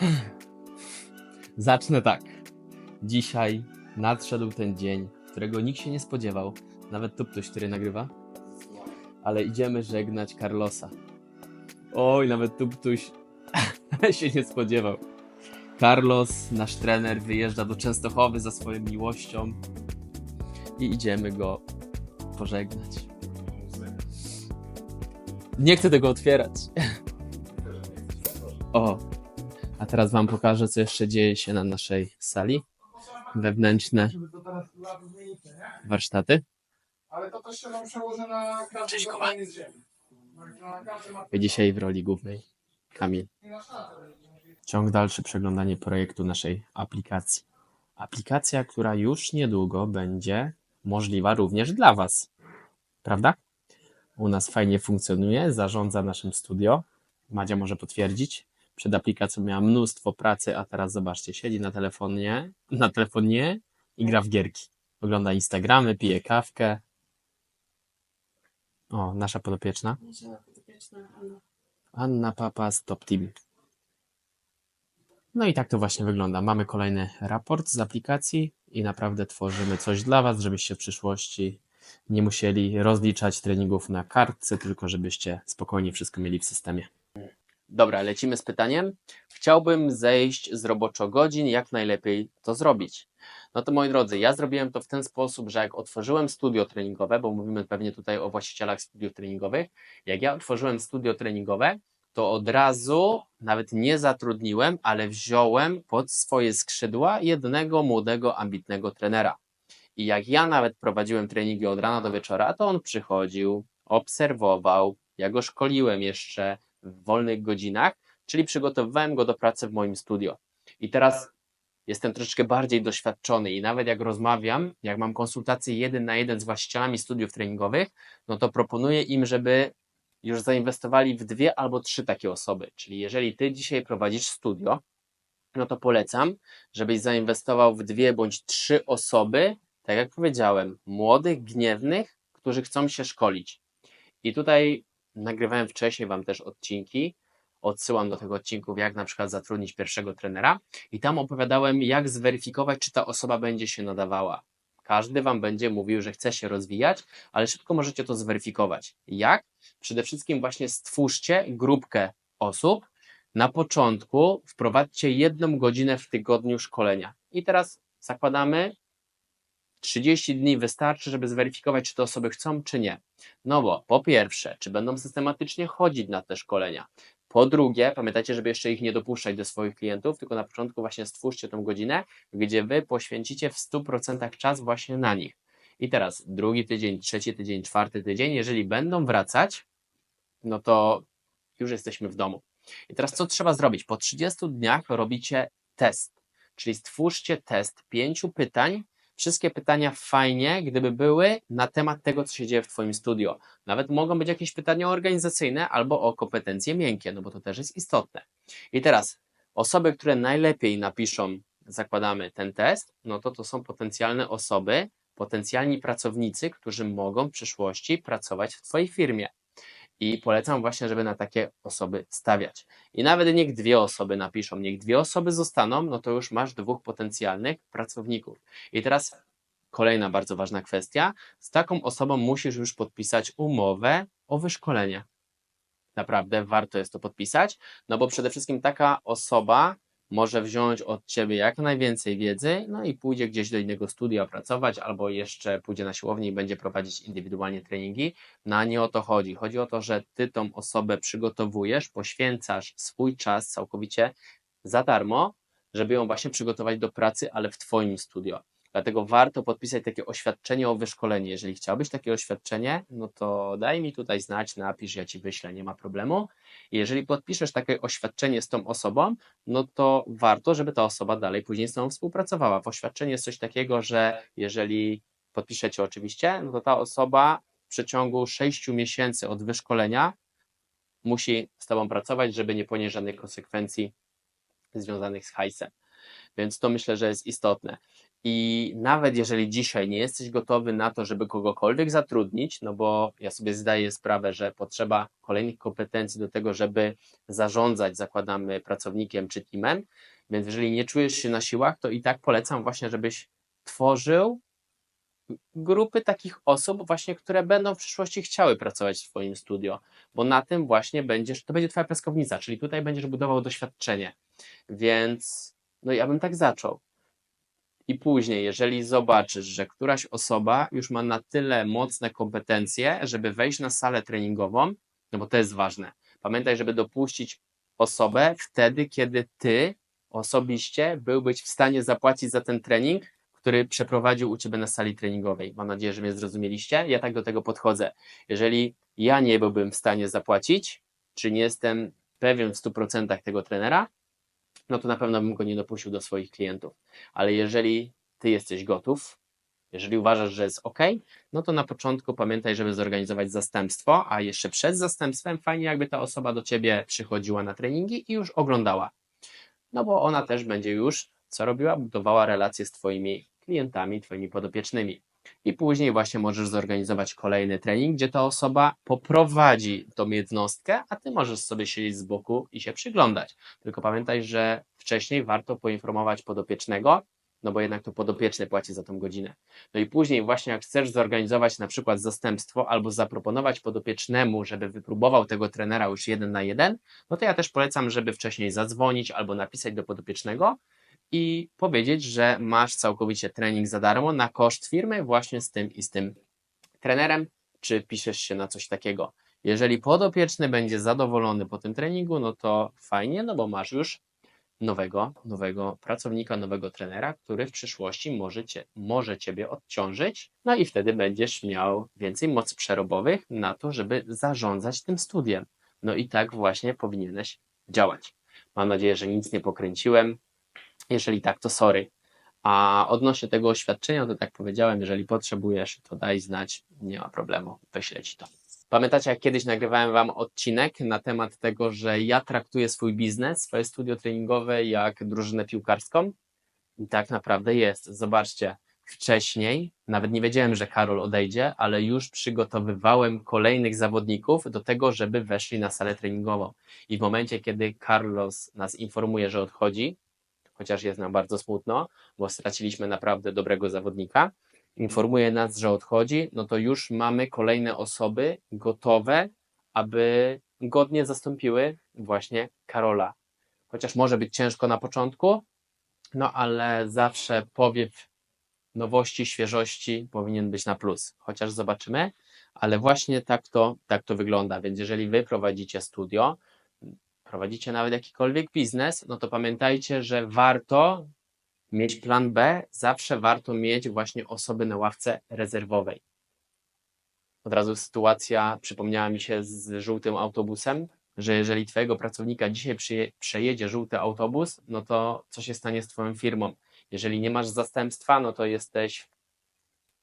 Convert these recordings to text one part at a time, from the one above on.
Zacznę tak. Dzisiaj nadszedł ten dzień, którego nikt się nie spodziewał. Nawet tu ktoś, który nagrywa. Ale idziemy żegnać Carlosa. Oj, nawet tu ktoś się nie spodziewał. Carlos, nasz trener, wyjeżdża do Częstochowy za swoją miłością i idziemy go pożegnać. Nie chcę tego otwierać. O, a teraz Wam pokażę, co jeszcze dzieje się na naszej sali. Wewnętrzne warsztaty. Ale to też się nam przełoży na każde Cześć, z ziemi. Każdy dzisiaj w roli głównej Kamil. Ciąg dalszy przeglądanie projektu naszej aplikacji. Aplikacja, która już niedługo będzie możliwa również dla Was. Prawda? U nas fajnie funkcjonuje, zarządza naszym studio. Madzia może potwierdzić. Przed aplikacją miała mnóstwo pracy, a teraz zobaczcie, siedzi na telefonie, na telefonie i gra w gierki. Ogląda Instagramy, pije kawkę. O, nasza podopieczna. Anna Papa z Top Team. No i tak to właśnie wygląda. Mamy kolejny raport z aplikacji i naprawdę tworzymy coś dla Was, żebyście w przyszłości nie musieli rozliczać treningów na kartce, tylko żebyście spokojnie wszystko mieli w systemie. Dobra, lecimy z pytaniem. Chciałbym zejść z roboczo godzin, jak najlepiej to zrobić? No to moi drodzy, ja zrobiłem to w ten sposób, że jak otworzyłem studio treningowe, bo mówimy pewnie tutaj o właścicielach studiów treningowych, jak ja otworzyłem studio treningowe, to od razu nawet nie zatrudniłem, ale wziąłem pod swoje skrzydła jednego młodego, ambitnego trenera. I jak ja nawet prowadziłem treningi od rana do wieczora, to on przychodził, obserwował, ja go szkoliłem jeszcze w wolnych godzinach, czyli przygotowywałem go do pracy w moim studio. I teraz jestem troszeczkę bardziej doświadczony i nawet jak rozmawiam, jak mam konsultacje jeden na jeden z właścicielami studiów treningowych, no to proponuję im, żeby już zainwestowali w dwie albo trzy takie osoby. Czyli jeżeli ty dzisiaj prowadzisz studio, no to polecam, żebyś zainwestował w dwie bądź trzy osoby, tak jak powiedziałem, młodych, gniewnych, którzy chcą się szkolić. I tutaj nagrywałem wcześniej Wam też odcinki, odsyłam do tych odcinków, jak na przykład zatrudnić pierwszego trenera i tam opowiadałem, jak zweryfikować, czy ta osoba będzie się nadawała. Każdy Wam będzie mówił, że chce się rozwijać, ale szybko możecie to zweryfikować. Jak? Przede wszystkim właśnie stwórzcie grupkę osób. Na początku wprowadźcie jedną godzinę w tygodniu szkolenia. I teraz zakładamy, 30 dni wystarczy, żeby zweryfikować, czy te osoby chcą, czy nie. No bo po pierwsze, czy będą systematycznie chodzić na te szkolenia. Po drugie, pamiętajcie, żeby jeszcze ich nie dopuszczać do swoich klientów, tylko na początku właśnie stwórzcie tą godzinę, gdzie wy poświęcicie w 100% czas właśnie na nich. I teraz drugi tydzień, trzeci tydzień, czwarty tydzień, jeżeli będą wracać, no to już jesteśmy w domu. I teraz co trzeba zrobić? Po 30 dniach robicie test, czyli stwórzcie test pięciu pytań. Wszystkie pytania fajnie, gdyby były na temat tego, co się dzieje w Twoim studio. Nawet mogą być jakieś pytania organizacyjne albo o kompetencje miękkie, no bo to też jest istotne. I teraz osoby, które najlepiej napiszą, zakładamy ten test, no to to są potencjalne osoby, potencjalni pracownicy, którzy mogą w przyszłości pracować w Twojej firmie. I polecam właśnie, żeby na takie osoby stawiać. I nawet niech dwie osoby napiszą, niech dwie osoby zostaną, no to już masz dwóch potencjalnych pracowników. I teraz kolejna bardzo ważna kwestia. Z taką osobą musisz już podpisać umowę o wyszkolenie. Naprawdę warto jest to podpisać, no bo przede wszystkim taka osoba może wziąć od ciebie jak najwięcej wiedzy, no i pójdzie gdzieś do innego studia pracować, albo jeszcze pójdzie na siłownię i będzie prowadzić indywidualnie treningi. No a nie o to chodzi. Chodzi o to, że ty tą osobę przygotowujesz, poświęcasz swój czas całkowicie za darmo, żeby ją właśnie przygotować do pracy, ale w twoim studio. Dlatego warto podpisać takie oświadczenie o wyszkolenie. Jeżeli chciałbyś takie oświadczenie, no to daj mi tutaj znać, napisz, ja ci wyślę, nie ma problemu. Jeżeli podpiszesz takie oświadczenie z tą osobą, no to warto, żeby ta osoba dalej później z tobą współpracowała. W oświadczeniu jest coś takiego, że jeżeli podpiszecie oczywiście, no to ta osoba w przeciągu 6 miesięcy od wyszkolenia musi z tobą pracować, żeby nie ponieść żadnych konsekwencji związanych z hajsem. Więc to myślę, że jest istotne. I nawet jeżeli dzisiaj nie jesteś gotowy na to, żeby kogokolwiek zatrudnić, no bo ja sobie zdaję sprawę, że potrzeba kolejnych kompetencji do tego, żeby zarządzać, zakładamy, pracownikiem czy teamem, więc jeżeli nie czujesz się na siłach, to i tak polecam właśnie, żebyś tworzył grupy takich osób właśnie, które będą w przyszłości chciały pracować w swoim studio, bo na tym właśnie będziesz, to będzie twoja piaskownica, czyli tutaj będziesz budował doświadczenie. Więc no ja bym tak zaczął. I później, jeżeli zobaczysz, że któraś osoba już ma na tyle mocne kompetencje, żeby wejść na salę treningową, no bo to jest ważne. Pamiętaj, żeby dopuścić osobę wtedy, kiedy ty osobiście byłbyś w stanie zapłacić za ten trening, który przeprowadził u ciebie na sali treningowej. Mam nadzieję, że mnie zrozumieliście. Ja tak do tego podchodzę. Jeżeli ja nie byłbym w stanie zapłacić, czy nie jestem pewien w 100% tego trenera, no to na pewno bym go nie dopuścił do swoich klientów. Ale jeżeli ty jesteś gotów, jeżeli uważasz, że jest ok, no to na początku pamiętaj, żeby zorganizować zastępstwo, a jeszcze przed zastępstwem fajnie, jakby ta osoba do ciebie przychodziła na treningi i już oglądała. No bo ona też będzie już co robiła? Budowała relacje z Twoimi klientami, Twoimi podopiecznymi. I później właśnie możesz zorganizować kolejny trening, gdzie ta osoba poprowadzi tą jednostkę, a Ty możesz sobie siedzieć z boku i się przyglądać. Tylko pamiętaj, że wcześniej warto poinformować podopiecznego, no bo jednak to podopieczny płaci za tą godzinę. No i później właśnie jak chcesz zorganizować na przykład zastępstwo albo zaproponować podopiecznemu, żeby wypróbował tego trenera już jeden na jeden, no to ja też polecam, żeby wcześniej zadzwonić albo napisać do podopiecznego, i powiedzieć, że masz całkowicie trening za darmo na koszt firmy właśnie z tym i z tym trenerem, czy piszesz się na coś takiego. Jeżeli podopieczny będzie zadowolony po tym treningu, no to fajnie, no bo masz już nowego, nowego pracownika, nowego trenera, który w przyszłości może, cię, może Ciebie odciążyć, no i wtedy będziesz miał więcej mocy przerobowych na to, żeby zarządzać tym studiem. No i tak właśnie powinieneś działać. Mam nadzieję, że nic nie pokręciłem. Jeżeli tak, to sorry. A odnośnie tego oświadczenia, to tak powiedziałem, jeżeli potrzebujesz, to daj znać, nie ma problemu, wyślę ci to. Pamiętacie, jak kiedyś nagrywałem Wam odcinek na temat tego, że ja traktuję swój biznes, swoje studio treningowe jak drużynę piłkarską? I tak naprawdę jest. Zobaczcie, wcześniej, nawet nie wiedziałem, że Karol odejdzie, ale już przygotowywałem kolejnych zawodników do tego, żeby weszli na salę treningową. I w momencie, kiedy Carlos nas informuje, że odchodzi, chociaż jest nam bardzo smutno, bo straciliśmy naprawdę dobrego zawodnika. Informuje nas, że odchodzi, no to już mamy kolejne osoby gotowe, aby godnie zastąpiły właśnie Karola. Chociaż może być ciężko na początku, no ale zawsze powiew nowości, świeżości powinien być na plus. Chociaż zobaczymy, ale właśnie tak to, tak to wygląda. Więc jeżeli wy prowadzicie studio, prowadzicie nawet jakikolwiek biznes, no to pamiętajcie, że warto mieć plan B, zawsze warto mieć właśnie osoby na ławce rezerwowej. Od razu sytuacja przypomniała mi się z żółtym autobusem, że jeżeli twojego pracownika dzisiaj przejedzie żółty autobus, no to co się stanie z twoją firmą? Jeżeli nie masz zastępstwa, no to jesteś,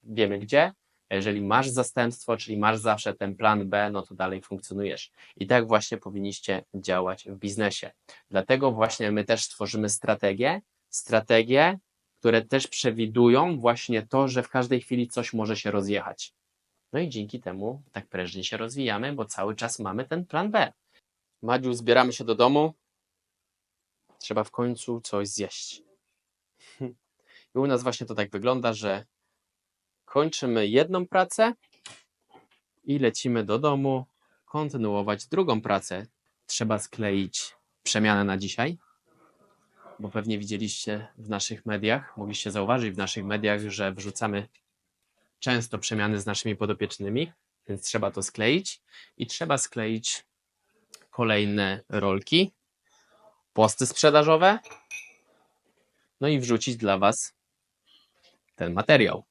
wiemy gdzie, jeżeli masz zastępstwo, czyli masz zawsze ten plan B, no to dalej funkcjonujesz. I tak właśnie powinniście działać w biznesie. Dlatego właśnie my też tworzymy strategie, strategie, które też przewidują właśnie to, że w każdej chwili coś może się rozjechać. No i dzięki temu tak prężnie się rozwijamy, bo cały czas mamy ten plan B. Madziu, zbieramy się do domu. Trzeba w końcu coś zjeść. I u nas właśnie to tak wygląda, że kończymy jedną pracę i lecimy do domu kontynuować drugą pracę. Trzeba skleić przemianę na dzisiaj, bo pewnie widzieliście w naszych mediach, mogliście zauważyć w naszych mediach, że wrzucamy często przemiany z naszymi podopiecznymi, więc trzeba to skleić i trzeba skleić kolejne rolki, posty sprzedażowe, no i wrzucić dla Was ten materiał.